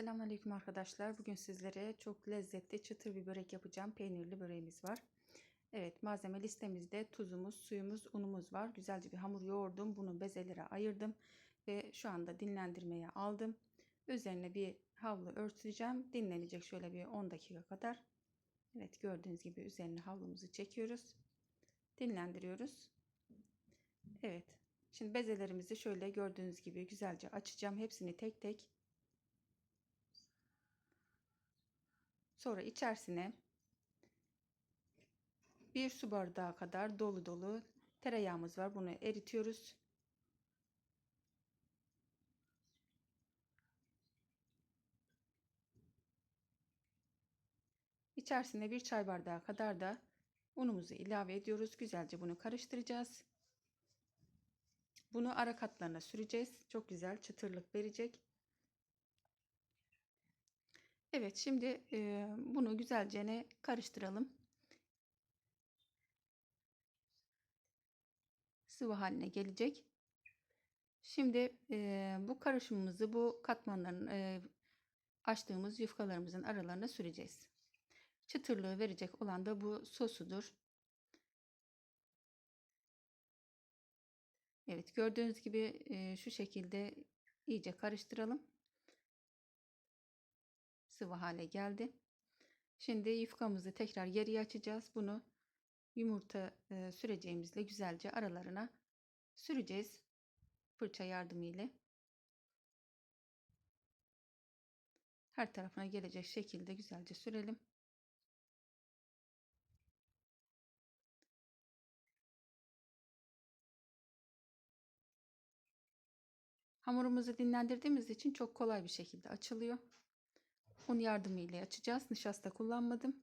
Selamünaleyküm arkadaşlar. Bugün sizlere çok lezzetli çıtır bir börek yapacağım. Peynirli böreğimiz var. Evet malzeme listemizde tuzumuz, suyumuz, unumuz var. Güzelce bir hamur yoğurdum. Bunu bezelere ayırdım. Ve şu anda dinlendirmeye aldım. Üzerine bir havlu örteceğim. Dinlenecek şöyle bir 10 dakika kadar. Evet gördüğünüz gibi üzerine havlumuzu çekiyoruz. Dinlendiriyoruz. Evet. Şimdi bezelerimizi şöyle gördüğünüz gibi güzelce açacağım. Hepsini tek tek Sonra içerisine bir su bardağı kadar dolu dolu tereyağımız var. Bunu eritiyoruz. İçerisine bir çay bardağı kadar da unumuzu ilave ediyoruz. Güzelce bunu karıştıracağız. Bunu ara katlarına süreceğiz. Çok güzel çıtırlık verecek. Evet şimdi e, bunu güzelce ne karıştıralım. Sıvı haline gelecek. Şimdi e, bu karışımımızı bu katmanların e, açtığımız yufkalarımızın aralarına süreceğiz. Çıtırlığı verecek olan da bu sosudur. Evet gördüğünüz gibi e, şu şekilde iyice karıştıralım sıvı hale geldi. Şimdi yufkamızı tekrar geriye açacağız. Bunu yumurta e, süreceğimizle güzelce aralarına süreceğiz. Fırça yardımı ile. Her tarafına gelecek şekilde güzelce sürelim. Hamurumuzu dinlendirdiğimiz için çok kolay bir şekilde açılıyor. Un yardımıyla açacağız. Nişasta kullanmadım.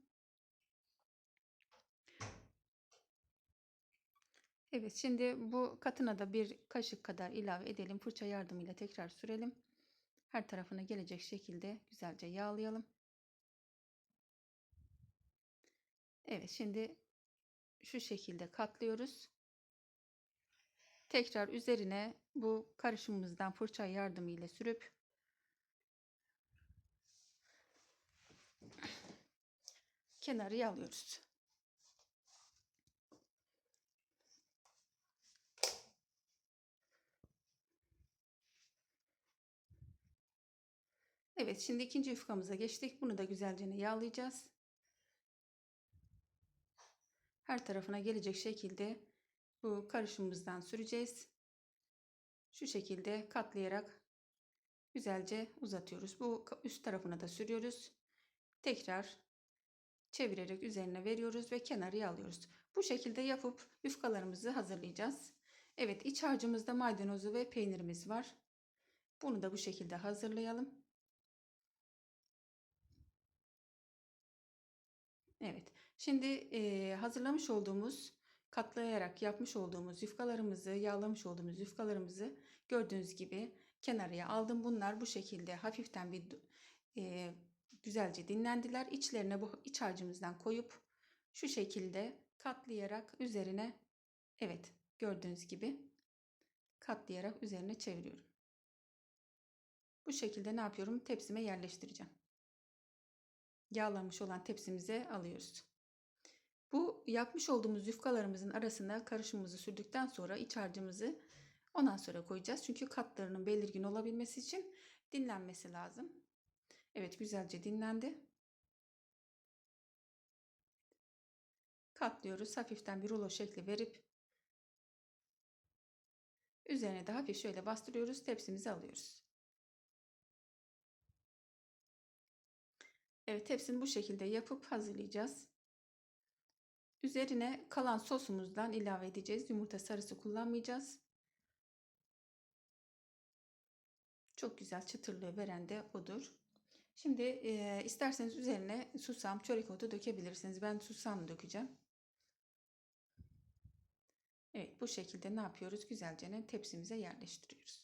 Evet şimdi bu katına da bir kaşık kadar ilave edelim. Fırça yardımıyla tekrar sürelim. Her tarafına gelecek şekilde güzelce yağlayalım. Evet şimdi şu şekilde katlıyoruz. Tekrar üzerine bu karışımımızdan fırça yardımıyla sürüp kenarı alıyoruz. Evet şimdi ikinci yufkamıza geçtik. Bunu da güzelce yağlayacağız. Her tarafına gelecek şekilde bu karışımımızdan süreceğiz. Şu şekilde katlayarak güzelce uzatıyoruz. Bu üst tarafına da sürüyoruz. Tekrar çevirerek üzerine veriyoruz ve kenarıya alıyoruz. Bu şekilde yapıp yufkalarımızı hazırlayacağız. Evet iç harcımızda maydanozu ve peynirimiz var. Bunu da bu şekilde hazırlayalım. Evet şimdi e, hazırlamış olduğumuz katlayarak yapmış olduğumuz yufkalarımızı yağlamış olduğumuz yufkalarımızı gördüğünüz gibi kenarıya aldım. Bunlar bu şekilde hafiften bir e, güzelce dinlendiler. İçlerine bu iç harcımızdan koyup şu şekilde katlayarak üzerine evet gördüğünüz gibi katlayarak üzerine çeviriyorum. Bu şekilde ne yapıyorum? Tepsime yerleştireceğim. Yağlanmış olan tepsimize alıyoruz. Bu yapmış olduğumuz yufkalarımızın arasına karışımımızı sürdükten sonra iç harcımızı ondan sonra koyacağız. Çünkü katlarının belirgin olabilmesi için dinlenmesi lazım. Evet güzelce dinlendi. Katlıyoruz. Hafiften bir rulo şekli verip üzerine de hafif şöyle bastırıyoruz. Tepsimizi alıyoruz. Evet hepsini bu şekilde yapıp hazırlayacağız. Üzerine kalan sosumuzdan ilave edeceğiz. Yumurta sarısı kullanmayacağız. Çok güzel çıtırlığı veren de odur. Şimdi e, isterseniz üzerine susam, çörek otu dökebilirsiniz. Ben susam dökeceğim. Evet bu şekilde ne yapıyoruz? Güzelce tepsimize yerleştiriyoruz.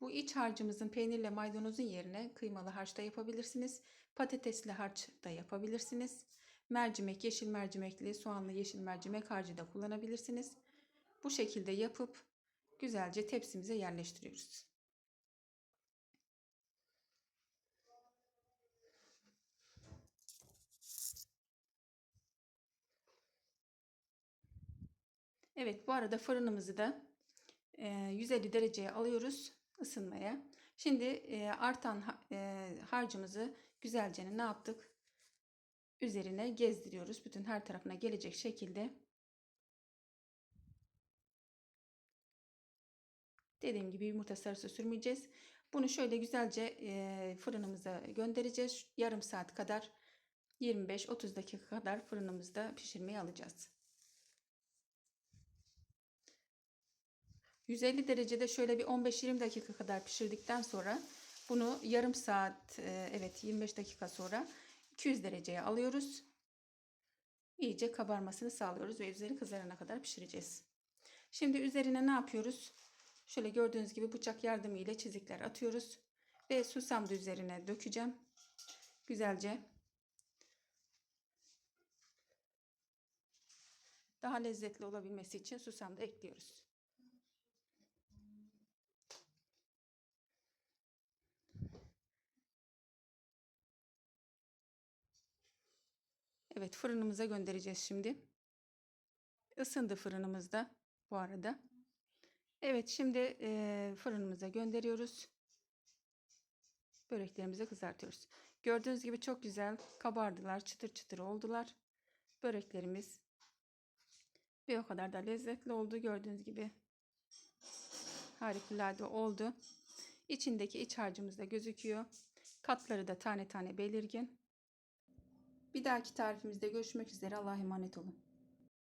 Bu iç harcımızın peynirle maydanozun yerine kıymalı harç da yapabilirsiniz. Patatesli harç da yapabilirsiniz. Mercimek, yeşil mercimekli, soğanlı yeşil mercimek harcı da kullanabilirsiniz. Bu şekilde yapıp güzelce tepsimize yerleştiriyoruz. Evet bu arada fırınımızı da e, 150 dereceye alıyoruz ısınmaya. Şimdi artan ha- harcımızı güzelce ne yaptık? Üzerine gezdiriyoruz. Bütün her tarafına gelecek şekilde. Dediğim gibi yumurta sarısı sürmeyeceğiz. Bunu şöyle güzelce fırınımıza göndereceğiz. Yarım saat kadar 25-30 dakika kadar fırınımızda pişirmeye alacağız. 150 derecede şöyle bir 15-20 dakika kadar pişirdikten sonra bunu yarım saat e, evet 25 dakika sonra 200 dereceye alıyoruz. İyice kabarmasını sağlıyoruz ve üzeri kızarana kadar pişireceğiz. Şimdi üzerine ne yapıyoruz? Şöyle gördüğünüz gibi bıçak yardımıyla çizikler atıyoruz. Ve susam da üzerine dökeceğim. Güzelce. Daha lezzetli olabilmesi için susam da ekliyoruz. Evet fırınımıza göndereceğiz şimdi. Isındı fırınımızda bu arada. Evet şimdi eee, fırınımıza gönderiyoruz. Böreklerimizi kızartıyoruz. Gördüğünüz gibi çok güzel kabardılar. Çıtır çıtır oldular. Böreklerimiz. Ve o kadar da lezzetli oldu. Gördüğünüz gibi harikulade oldu. İçindeki iç harcımız da gözüküyor. Katları da tane tane belirgin. Bir dahaki tarifimizde görüşmek üzere. Allah'a emanet olun.